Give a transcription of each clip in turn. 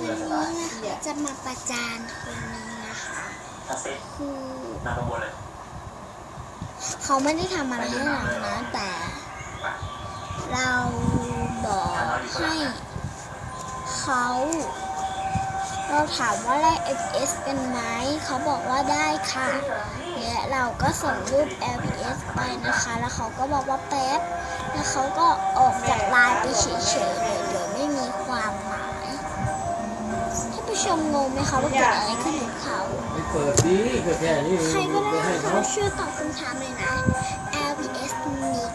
วันนี้นะจะมาประจานคนนึงนะคะถ้าเซ็ตคือมาข้างบนเลยเขาไม่ได้ทำอะไรให้เรานะแต่ เราบอกให้เขาเราถามว่าได้ FS กันไหม เขาบอกว่าได้ค่ะ และเราก็ส่งรูป LPS ไปนะคะ แล้วเขาก็บอกว่าแป๊บ แล้วเขาก็ออกจากไลน์ไปเฉยๆ งงไหมคะว่าเกิดอะไรขึ้นกับเขาไม่เปิดดีก็แค่นี้ใครก็ได้ไปให้เขาเขาช่วยตอบคำถามเลยนะ LPS นิก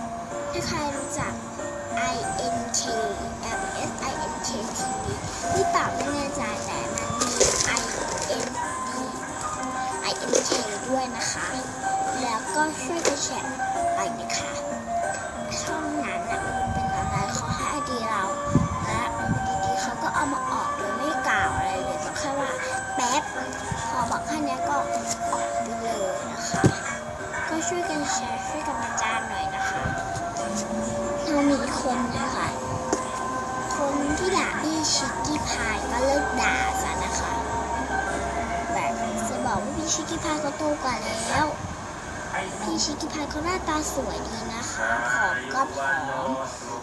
ถ้าใครรู้จัก INK LPS INK TV นี่ตอบไม่แน่ใจแต่มันมี IND INK ด้วยนะคะ แล้วก็ช่วยกันแชร์ไปนะคะ ก็ช่วยกันแชร์ช่วยกันประจานหน่อยนะคะเรามีคนนะคะคนที่ด่าพี่ชิคกี้พายก็เลิกด่าซะนะคะแบบจะบอกว่าพี่ชิคกี้พายเขาโตกว่าแล้วพี่ชิคกี้พายเขาหน้าตาสวยดีนะคะผอมก็ผอม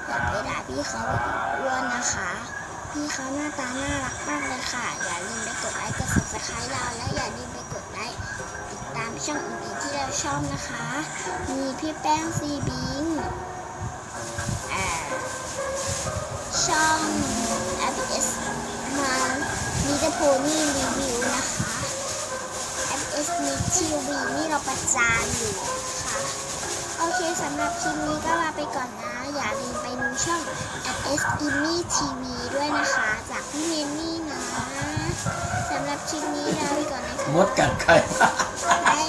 อย่าไปด่าพี่เขาว่าอ้วนนะคะ พี่เขาหน้าตาน่ารักมากเลยค่ะ อย่าลืมไปกดไลค์กด subscribe เราและอย่า ติดตามช่องอื่นที่เราชอบนะคะ มีพี่แป้งซีบิงอ่าช่อง FS มามีแต่โพนี่รีวิวนะคะ FS มีทีวีนี่เราประจานอยู่นะคะโอเคสำหรับคลิปนี้ก็ลาไปก่อนนะ อย่าลืมไปดูช่อง FS i m m y TV ด้วยนะคะ จากพี่เมนนี่นะ สำหรับคลิปนี้ลาไปก่อนนะคะมดกัดไข่บ๊าย